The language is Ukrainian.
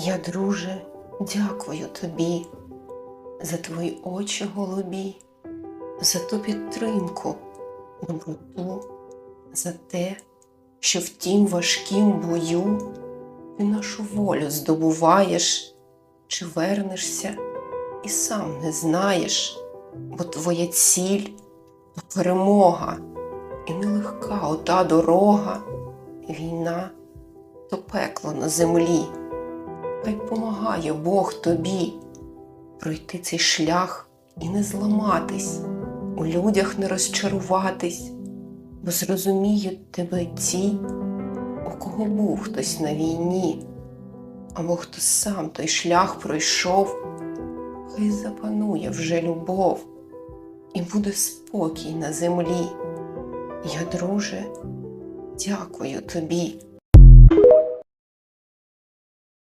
Я, друже, дякую тобі за твої очі голубі, за ту підтримку, доброту, за те, що в тім важкім бою ти нашу волю здобуваєш, чи вернешся і сам не знаєш, бо твоя ціль то перемога, і нелегка ота дорога, війна то пекло на землі. Хай помагає Бог тобі пройти цей шлях і не зламатись, у людях не розчаруватись, бо зрозуміють тебе ті, у кого був хтось на війні, або хто сам той шлях пройшов, хай запанує вже любов і буде спокій на землі. Я, друже, дякую тобі